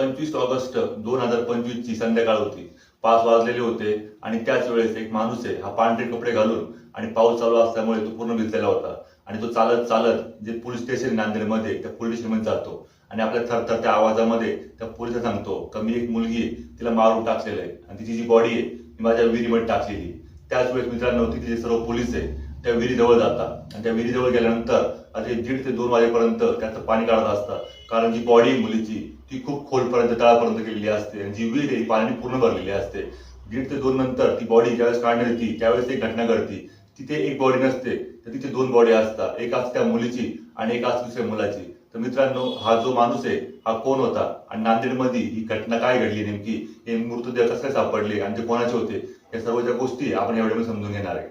पंचवीस ऑगस्ट दोन हजार पंचवीस ची संध्याकाळ होती. पाच वाजलेले होते आणि त्याच वेळेस एक माणूस आहे हा पांढरे कपडे घालून आणि पाऊस चालू असल्यामुळे तो पूर्ण भिजलेला होता. आणि तो चालत चालत जे पोलीस स्टेशन नांदेडमध्ये त्या पोलीस स्टेशनमध्ये जातो. आणि आपल्या थरथरत्या आवाजामध्ये त्या पोलिसाला सांगतो का मी एक मुलगी आहे तिला मारून टाकलेलं आहे आणि तिची जी बॉडी आहे ती माझ्या विहिरीमध्ये टाकलेली त्याच वेळेस मित्रांनो तिथे जे सर्व पोलीस आहे त्या विहिरीजवळ जातात. आणि त्या विहिरीजवळ गेल्यानंतर असे दीड ते दोन वाजेपर्यंत त्याचं पाणी काढत असतात. कारण जी बॉडी मुलीची ती खूप खोलपर्यंत तळापर्यंत गेलेली असते. आणि जी विहीर आहे पाण्याने पूर्ण भरलेली असते. दीड ते दोन नंतर ती बॉडी ज्यावेळेस काढण्यात येते त्यावेळेस एक घटना घडती. तिथे एक बॉडी नसते तर तिथे दोन बॉडी असतात. एक असते त्या मुलीची आणि एक असते दुसऱ्या मुलाची. तर मित्रांनो हा जो माणूस आहे हा कोण होता? आणि नांदेडमध्ये ही घटना काय घडली नेमकी? हे मृतदेह कसे काय सापडले आणि ते कोणाचे होते? या सर्व ज्या गोष्टी आपण या व्हिडिओमध्ये समजून घेणार आहे.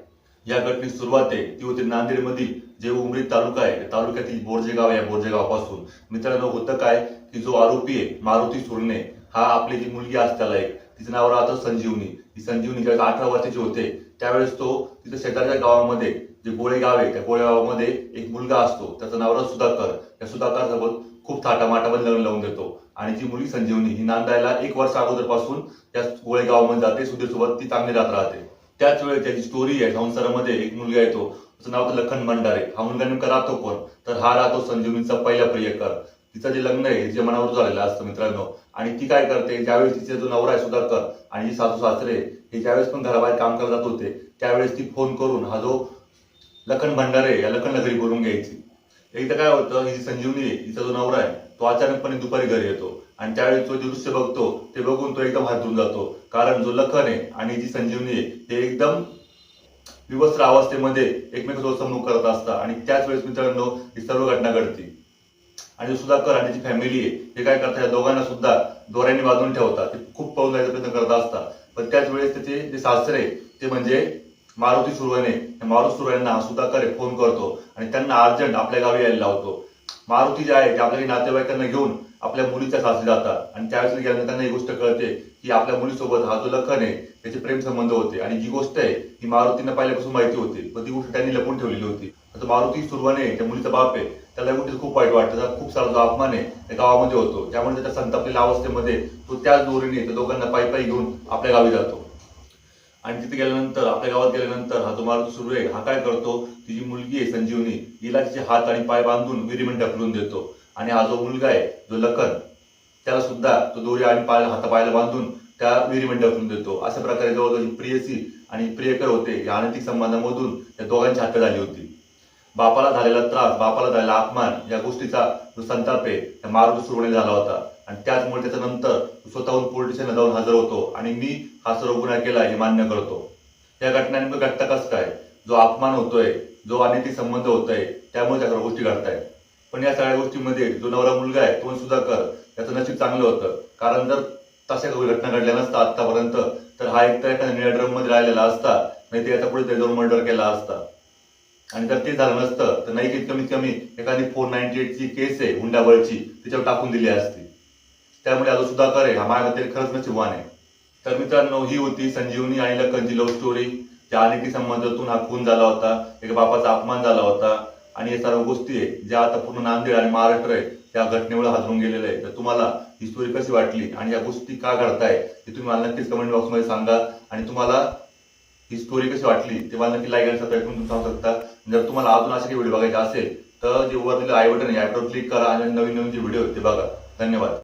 या घटनेची सुरुवात आहे ती होती नांदेडमधील जे उमरी तालुका आहे तालुक्यातील बोरजेगाव या बोरजेगावापासून मित्रांनो होतं काय की जो आरोपी आहे मारुती सुरणे हा आपली जी मुलगी असताला एक तिचं नाव राहतं संजीवनी. ही संजीवनी ज्यावेळेस अठरा वर्षाची होते त्यावेळेस तो तिथं शेजारच्या गावामध्ये जे गोळे गाव आहे त्या गोळे गावामध्ये एक मुलगा असतो. त्याचं नाव राहतं सुधाकर. त्या सुधाकर सोबत खूप थाटामाटामध्ये लग्न लावून देतो. आणि जी मुलगी संजीवनी ही नांदायला एक वर्ष अगोदरपासून त्या गोळे गावामध्ये जाते. सुधीरसोबत ती चांगली राहत राहते. त्याच वेळी त्याची स्टोरी आहे. संसारामध्ये एक मुलगा येतो. त्याचं नाव होतं लखन भंडारे हा मुलगा नेमका राहतो कोण? तर हा राहतो संजीवनीचा पहिला प्रियकर. तिचं जे लग्न आहे जे मनावर झालेलं असतं मित्रांनो आणि ती काय करते ज्यावेळेस तिचा जो नवरा आहे सुधाकर आणि जी सासू सासरे हे ज्यावेळेस पण घराबाहेर काम करत जात होते त्यावेळेस ती फोन करून हा जो लखन भंडारे या लखन नगरी बोलून घ्यायची. एकदा काय होतं ही जी संजीवनी तिचा जो नवरा आहे तो अचानकपणे दुपारी घरी येतो आणि त्यावेळी तो जे दृश्य बघतो ते बघून तो एकदम हातून जातो. कारण जो लखन आहे आणि जी संजीवनी आहे ते एकदम विवस्त्र अवस्थेमध्ये एकमेकांसोबत संमुख करत असतात आणि त्याच वेळेस मित्रांनो ही सर्व घटना घडते. आणि सुधाकर आणि जी फॅमिली आहे हे काय करतात या दोघांना सुद्धा दोऱ्यांनी बांधून ठेवतात. ते खूप पाऊल जायचा प्रयत्न करत असतात. पण त्याच वेळेस त्याचे जे सासरे ते म्हणजे मारुती सुरवणे. मारुती सुरवण्यांना हा सुधाकर फोन करतो आणि त्यांना अर्जंट आपल्या गावी यायला लावतो. मारुती जे आहे ते आपल्या नातेवाईकांना घेऊन आपल्या मुलीच्या सासरी जातात. आणि त्यावेळेस गेल्यानंतर त्यांना ही गोष्ट कळते की आपल्या मुलीसोबत हा जो लखन आहे त्याचे प्रेम संबंध होते. आणि जी गोष्ट आहे ही मारुतींना पहिल्यापासून माहिती होती. पण ती गोष्ट त्यांनी लपून ठेवलेली होती. आता मारुती सुरवाने त्या मुलीचा बाप आहे. त्याला या खूप वाईट वाटतं. त्याचा खूप सारा जो अपमान आहे त्या गावामध्ये होतो. त्यामुळे त्याच्या संतापलेल्या अवस्थेमध्ये तो त्याच दोरीने त्या दोघांना पायी पायी घेऊन आपल्या गावी जातो. आणि तिथे गेल्यानंतर आपल्या गावात गेल्यानंतर हा जो मारुती सुरू आहे हा काय करतो? तिची मुलगी आहे संजीवनी. हिला तिचे हात आणि पाय बांधून विहिरीमध्ये ढकलून देतो. आणि हा जो मुलगा आहे जो लखन त्याला सुद्धा तो दोरी आणि पाय हातापायाला बांधून त्या विहिरीमध्ये ढकलून देतो. अशा प्रकारे जवळजवळ प्रियसी आणि प्रियकर होते या अनैतिक संबंधामधून त्या दोघांची हत्या झाली होती. बापाला झालेला त्रास बापाला झालेला अपमान या गोष्टीचा जो संताप आहे त्या मारुती सुरवणे झाला होता. आणि त्याचमुळे त्याच्यानंतर नंतर स्वतःहून पोलीस स्टेशनला जाऊन हजर होतो आणि मी हा सर्व गुन्हा केला हे मान्य करतो. या घटना घटता कसं काय? जो अपमान होतोय जो अनिती संबंध होतोय त्यामुळे त्या सर्व गोष्टी घडतायत. पण या सगळ्या गोष्टीमध्ये जो नवरा मुलगा आहे तो सुधाकर त्याचं नशीब चांगलं होतं. कारण जर तशा काही घटना घडल्या नसता आतापर्यंत तर हा एकतर एका एखाद्या निळ्या ड्रममध्ये राहिलेला असता नाही तर याचा पुढे त्याच्यावर मर्डर केला असता. आणि जर ते झालं नसतं तर नाही कमीत कमी एखादी फोर नाईन्टी एट ची केस आहे हुंडाबळची त्याच्यावर टाकून दिली असती. त्यामुळे आता सुधाकर आहे हा माझ्याबद्दल खरंच नशिबवान आहे. तर मित्रांनो ही होती संजीवनी आणि लखनची लव्ह स्टोरी त्या अनेकी संबंधातून हा खून झाला होता एका बापाचा अपमान झाला होता. आणि या सर्व गोष्टी आहे ज्या आता पूर्ण नांदेड आणि महाराष्ट्र आहे त्या घटनेमुळे हादरून गेलेलं आहे तर तुम्हाला ही स्टोरी कशी वाटली आणि या गोष्टी का घडताय हे तुम्ही मला नक्कीच कमेंट बॉक्समध्ये सांगा. आणि तुम्हाला ही स्टोरी कशी वाटली? ते नक्की लाईक आणि सबस्क्राईब करून तुम्ही सांगू शकता. जर तुम्हाला अजून असे काही व्हिडिओ बघायचे असेल तर जे वर दिलं आय बटन आहे क्लिक करा आणि नवीन नवीन जे व्हिडिओ आहेत ते बघा. धन्यवाद.